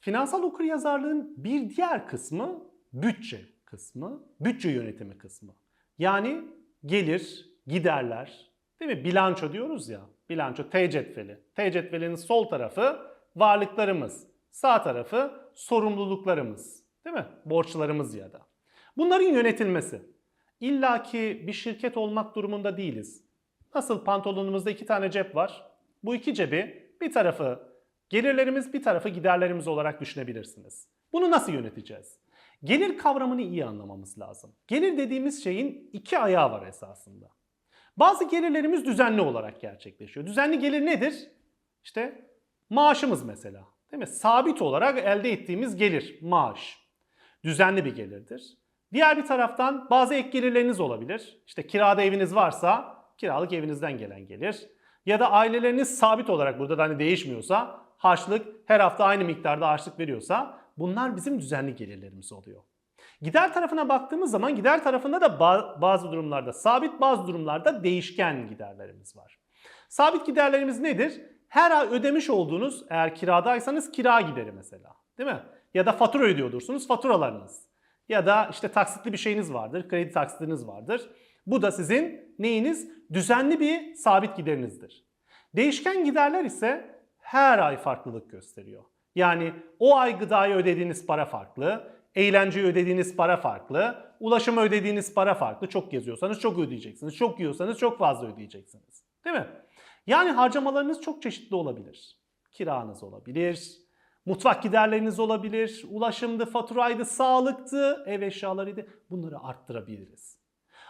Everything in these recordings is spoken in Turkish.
Finansal okuryazarlığın bir diğer kısmı bütçe kısmı, bütçe yönetimi kısmı. Yani gelir, giderler, değil mi? Bilanço diyoruz ya. Bilanço T cetveli. T cetvelinin sol tarafı varlıklarımız, sağ tarafı sorumluluklarımız, değil mi? Borçlarımız ya da. Bunların yönetilmesi. İlla ki bir şirket olmak durumunda değiliz. Nasıl pantolonumuzda iki tane cep var. Bu iki cebi bir tarafı gelirlerimiz bir tarafı giderlerimiz olarak düşünebilirsiniz. Bunu nasıl yöneteceğiz? Gelir kavramını iyi anlamamız lazım. Gelir dediğimiz şeyin iki ayağı var esasında. Bazı gelirlerimiz düzenli olarak gerçekleşiyor. Düzenli gelir nedir? İşte maaşımız mesela. Değil mi? Sabit olarak elde ettiğimiz gelir, maaş. Düzenli bir gelirdir. Diğer bir taraftan bazı ek gelirleriniz olabilir. İşte kirada eviniz varsa kiralık evinizden gelen gelir. Ya da aileleriniz sabit olarak burada da hani değişmiyorsa harçlık her hafta aynı miktarda harçlık veriyorsa bunlar bizim düzenli gelirlerimiz oluyor. Gider tarafına baktığımız zaman gider tarafında da ba- bazı durumlarda sabit bazı durumlarda değişken giderlerimiz var. Sabit giderlerimiz nedir? Her ay ödemiş olduğunuz eğer kiradaysanız kira gideri mesela değil mi? Ya da fatura ödüyordursunuz faturalarınız. Ya da işte taksitli bir şeyiniz vardır, kredi taksitiniz vardır. Bu da sizin neyiniz? Düzenli bir sabit giderinizdir. Değişken giderler ise her ay farklılık gösteriyor. Yani o ay gıdaya ödediğiniz para farklı, eğlenceye ödediğiniz para farklı, ulaşıma ödediğiniz para farklı. Çok geziyorsanız çok ödeyeceksiniz, çok yiyorsanız çok fazla ödeyeceksiniz. Değil mi? Yani harcamalarınız çok çeşitli olabilir. Kiranız olabilir, mutfak giderleriniz olabilir, ulaşımdı, faturaydı, sağlıktı, ev eşyalarıydı. Bunları arttırabiliriz.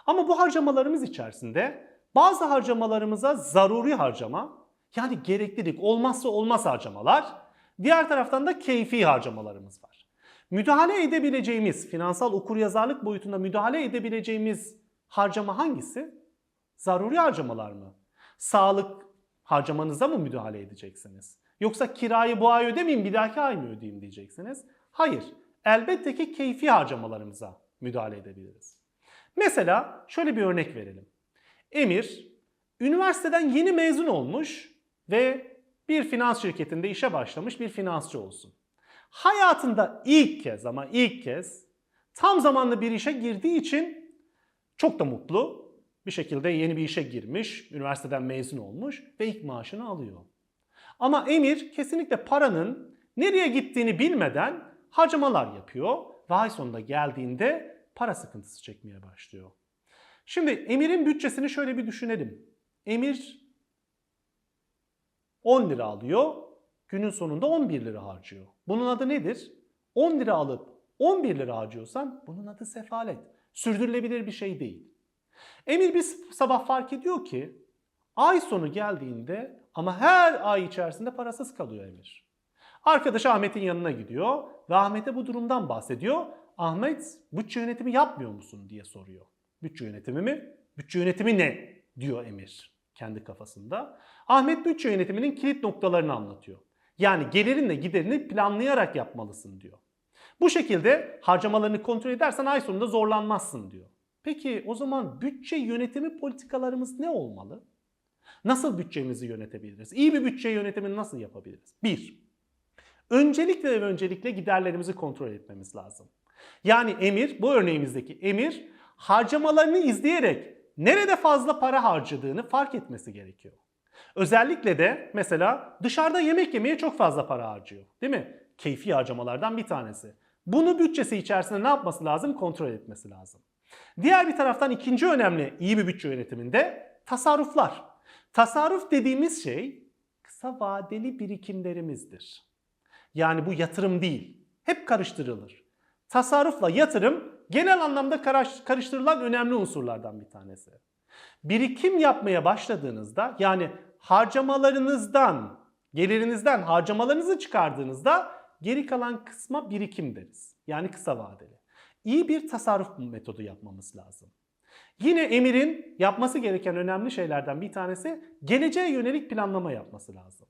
Ama bu harcamalarımız içerisinde bazı harcamalarımıza zaruri harcama, yani gereklilik, olmazsa olmaz harcamalar, diğer taraftan da keyfi harcamalarımız var. Müdahale edebileceğimiz, finansal okuryazarlık boyutunda müdahale edebileceğimiz harcama hangisi? Zaruri harcamalar mı? Sağlık harcamanıza mı müdahale edeceksiniz? Yoksa kirayı bu ay ödemeyeyim bir dahaki ay mı ödeyeyim diyeceksiniz? Hayır. Elbette ki keyfi harcamalarımıza müdahale edebiliriz. Mesela şöyle bir örnek verelim. Emir üniversiteden yeni mezun olmuş ve bir finans şirketinde işe başlamış bir finansçı olsun. Hayatında ilk kez ama ilk kez tam zamanlı bir işe girdiği için çok da mutlu. Bir şekilde yeni bir işe girmiş, üniversiteden mezun olmuş ve ilk maaşını alıyor. Ama Emir kesinlikle paranın nereye gittiğini bilmeden harcamalar yapıyor ve ay sonunda geldiğinde para sıkıntısı çekmeye başlıyor. Şimdi Emir'in bütçesini şöyle bir düşünelim. Emir 10 lira alıyor, günün sonunda 11 lira harcıyor. Bunun adı nedir? 10 lira alıp 11 lira harcıyorsan bunun adı sefalet. Sürdürülebilir bir şey değil. Emir bir sabah fark ediyor ki ay sonu geldiğinde ama her ay içerisinde parasız kalıyor Emir. Arkadaşı Ahmet'in yanına gidiyor ve Ahmet'e bu durumdan bahsediyor. Ahmet bütçe yönetimi yapmıyor musun diye soruyor. Bütçe yönetimi mi? Bütçe yönetimi ne? diyor Emir kendi kafasında. Ahmet bütçe yönetiminin kilit noktalarını anlatıyor. Yani gelirinle giderini planlayarak yapmalısın diyor. Bu şekilde harcamalarını kontrol edersen ay sonunda zorlanmazsın diyor. Peki o zaman bütçe yönetimi politikalarımız ne olmalı? Nasıl bütçemizi yönetebiliriz? İyi bir bütçe yönetimini nasıl yapabiliriz? Bir, öncelikle ve öncelikle giderlerimizi kontrol etmemiz lazım. Yani emir, bu örneğimizdeki emir harcamalarını izleyerek nerede fazla para harcadığını fark etmesi gerekiyor. Özellikle de mesela dışarıda yemek yemeye çok fazla para harcıyor. Değil mi? Keyfi harcamalardan bir tanesi. Bunu bütçesi içerisinde ne yapması lazım? Kontrol etmesi lazım. Diğer bir taraftan ikinci önemli iyi bir bütçe yönetiminde tasarruflar. Tasarruf dediğimiz şey kısa vadeli birikimlerimizdir. Yani bu yatırım değil. Hep karıştırılır. Tasarrufla yatırım genel anlamda karıştırılan önemli unsurlardan bir tanesi. Birikim yapmaya başladığınızda yani harcamalarınızdan, gelirinizden harcamalarınızı çıkardığınızda geri kalan kısma birikim deriz. Yani kısa vadeli. İyi bir tasarruf metodu yapmamız lazım. Yine Emir'in yapması gereken önemli şeylerden bir tanesi geleceğe yönelik planlama yapması lazım.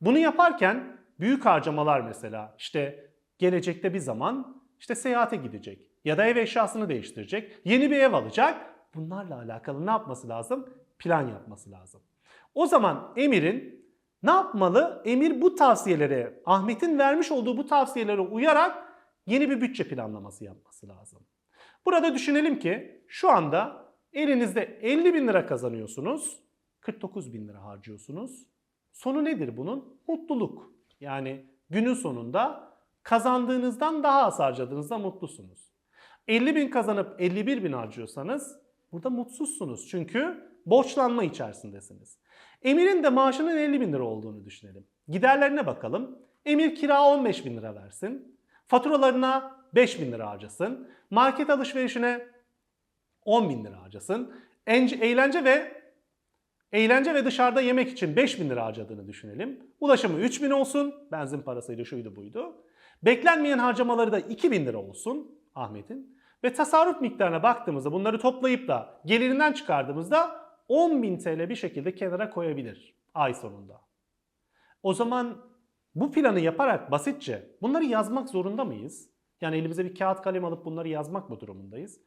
Bunu yaparken büyük harcamalar mesela işte gelecekte bir zaman işte seyahate gidecek ya da ev eşyasını değiştirecek, yeni bir ev alacak. Bunlarla alakalı ne yapması lazım? Plan yapması lazım. O zaman Emir'in Ne yapmalı? Emir bu tavsiyelere, Ahmet'in vermiş olduğu bu tavsiyelere uyarak yeni bir bütçe planlaması yapması lazım. Burada düşünelim ki şu anda elinizde 50 bin lira kazanıyorsunuz, 49 bin lira harcıyorsunuz. Sonu nedir bunun? Mutluluk. Yani günün sonunda kazandığınızdan daha az harcadığınızda mutlusunuz. 50 bin kazanıp 51 bin harcıyorsanız burada mutsuzsunuz. Çünkü borçlanma içerisindesiniz. Emir'in de maaşının 50 bin lira olduğunu düşünelim. Giderlerine bakalım. Emir kira 15 bin lira versin. Faturalarına 5 bin lira harcasın. Market alışverişine 10 bin lira harcasın. Ence- Eğlence ve eğlence ve dışarıda yemek için 5 bin lira harcadığını düşünelim. Ulaşımı 3 bin olsun. Benzin parasıydı şuydu buydu. Beklenmeyen harcamaları da 2 bin lira olsun Ahmet'in. Ve tasarruf miktarına baktığımızda bunları toplayıp da gelirinden çıkardığımızda 10 bin TL bir şekilde kenara koyabilir ay sonunda. O zaman bu planı yaparak basitçe bunları yazmak zorunda mıyız? Yani elimize bir kağıt kalem alıp bunları yazmak mı durumundayız?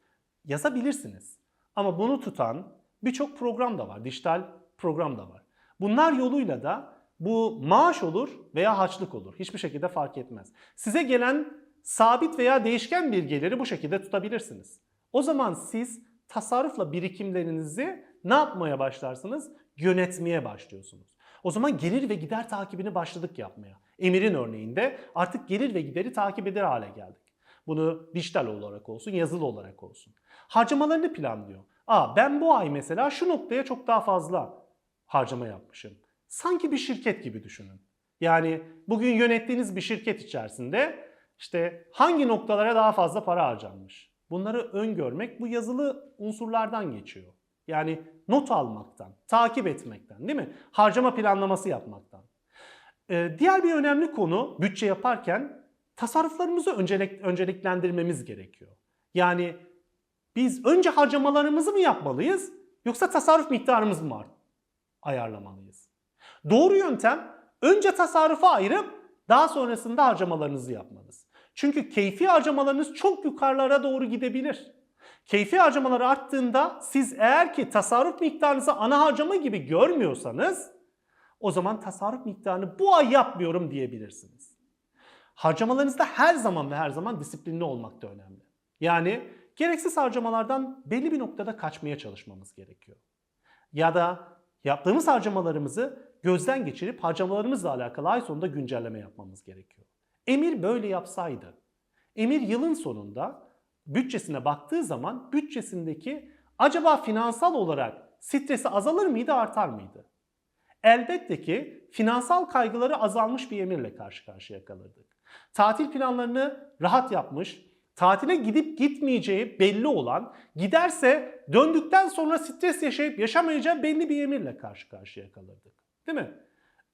Yazabilirsiniz. Ama bunu tutan birçok program da var. Dijital program da var. Bunlar yoluyla da bu maaş olur veya harçlık olur. Hiçbir şekilde fark etmez. Size gelen sabit veya değişken bir geliri bu şekilde tutabilirsiniz. O zaman siz tasarrufla birikimlerinizi ne yapmaya başlarsınız? Yönetmeye başlıyorsunuz. O zaman gelir ve gider takibini başladık yapmaya. Emir'in örneğinde artık gelir ve gideri takip eder hale geldik. Bunu dijital olarak olsun, yazılı olarak olsun. Harcamalarını planlıyor. Aa ben bu ay mesela şu noktaya çok daha fazla harcama yapmışım. Sanki bir şirket gibi düşünün. Yani bugün yönettiğiniz bir şirket içerisinde işte hangi noktalara daha fazla para harcanmış? Bunları öngörmek bu yazılı unsurlardan geçiyor. Yani not almaktan, takip etmekten değil mi? Harcama planlaması yapmaktan. Ee, diğer bir önemli konu bütçe yaparken tasarruflarımızı öncelik, önceliklendirmemiz gerekiyor. Yani biz önce harcamalarımızı mı yapmalıyız yoksa tasarruf miktarımızı mı ayarlamalıyız? Doğru yöntem önce tasarrufa ayırıp daha sonrasında harcamalarınızı yapmanız. Çünkü keyfi harcamalarınız çok yukarılara doğru gidebilir. Keyfi harcamalar arttığında siz eğer ki tasarruf miktarınızı ana harcama gibi görmüyorsanız o zaman tasarruf miktarını bu ay yapmıyorum diyebilirsiniz. Harcamalarınızda her zaman ve her zaman disiplinli olmak da önemli. Yani gereksiz harcamalardan belli bir noktada kaçmaya çalışmamız gerekiyor. Ya da yaptığımız harcamalarımızı gözden geçirip harcamalarımızla alakalı ay sonunda güncelleme yapmamız gerekiyor. Emir böyle yapsaydı, Emir yılın sonunda bütçesine baktığı zaman bütçesindeki acaba finansal olarak stresi azalır mıydı, artar mıydı? Elbette ki finansal kaygıları azalmış bir emirle karşı karşıya kalırdık. Tatil planlarını rahat yapmış, tatile gidip gitmeyeceği belli olan, giderse döndükten sonra stres yaşayıp yaşamayacağı belli bir emirle karşı karşıya kalırdık. Değil mi?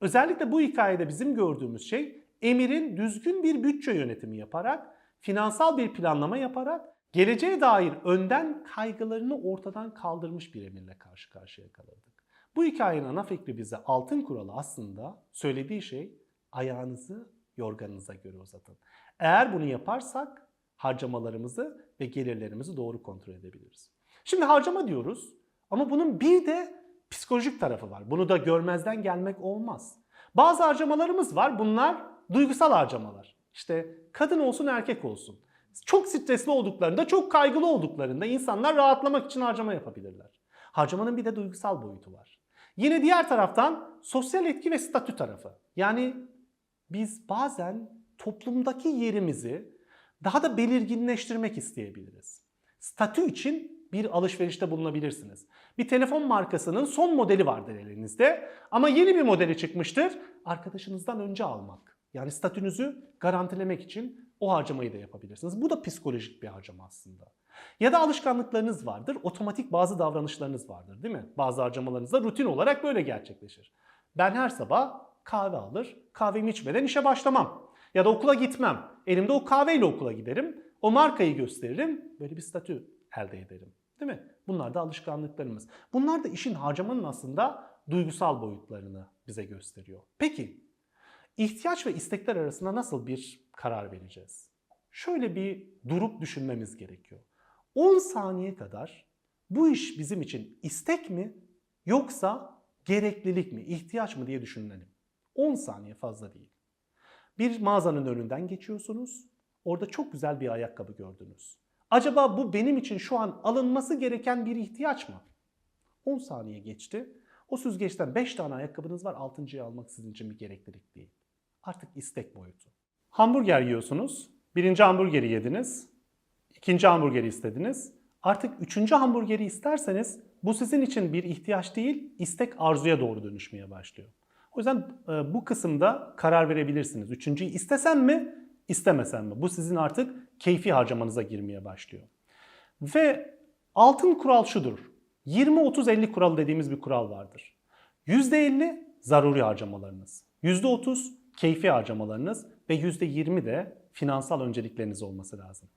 Özellikle bu hikayede bizim gördüğümüz şey emirin düzgün bir bütçe yönetimi yaparak, finansal bir planlama yaparak geleceğe dair önden kaygılarını ortadan kaldırmış bir emirle karşı karşıya kalırdık. Bu hikayenin ana fikri bize altın kuralı aslında söylediği şey ayağınızı yorganınıza göre uzatın. Eğer bunu yaparsak harcamalarımızı ve gelirlerimizi doğru kontrol edebiliriz. Şimdi harcama diyoruz ama bunun bir de psikolojik tarafı var. Bunu da görmezden gelmek olmaz. Bazı harcamalarımız var. Bunlar duygusal harcamalar. İşte kadın olsun erkek olsun. Çok stresli olduklarında, çok kaygılı olduklarında insanlar rahatlamak için harcama yapabilirler. Harcamanın bir de duygusal boyutu var. Yine diğer taraftan sosyal etki ve statü tarafı. Yani biz bazen toplumdaki yerimizi daha da belirginleştirmek isteyebiliriz. Statü için bir alışverişte bulunabilirsiniz. Bir telefon markasının son modeli vardır elinizde ama yeni bir modeli çıkmıştır. Arkadaşınızdan önce almak. Yani statünüzü garantilemek için o harcamayı da yapabilirsiniz. Bu da psikolojik bir harcama aslında. Ya da alışkanlıklarınız vardır, otomatik bazı davranışlarınız vardır değil mi? Bazı harcamalarınız da rutin olarak böyle gerçekleşir. Ben her sabah kahve alır, kahvemi içmeden işe başlamam. Ya da okula gitmem. Elimde o kahveyle okula giderim. O markayı gösteririm. Böyle bir statü elde ederim. Değil mi? Bunlar da alışkanlıklarımız. Bunlar da işin harcamanın aslında duygusal boyutlarını bize gösteriyor. Peki ihtiyaç ve istekler arasında nasıl bir karar vereceğiz? Şöyle bir durup düşünmemiz gerekiyor. 10 saniye kadar bu iş bizim için istek mi yoksa gereklilik mi, ihtiyaç mı diye düşünelim. 10 saniye fazla değil. Bir mağazanın önünden geçiyorsunuz. Orada çok güzel bir ayakkabı gördünüz. Acaba bu benim için şu an alınması gereken bir ihtiyaç mı? 10 saniye geçti. O süzgeçten 5 tane ayakkabınız var. 6.yı almak sizin için bir gereklilik değil. Artık istek boyutu. Hamburger yiyorsunuz. Birinci hamburgeri yediniz. İkinci hamburgeri istediniz. Artık üçüncü hamburgeri isterseniz bu sizin için bir ihtiyaç değil, istek arzuya doğru dönüşmeye başlıyor. O yüzden e, bu kısımda karar verebilirsiniz. Üçüncüyü istesem mi, istemesem mi? Bu sizin artık keyfi harcamanıza girmeye başlıyor. Ve altın kural şudur. 20-30-50 kuralı dediğimiz bir kural vardır. %50 zaruri harcamalarınız, %30 keyfi harcamalarınız ve %20 de finansal öncelikleriniz olması lazım.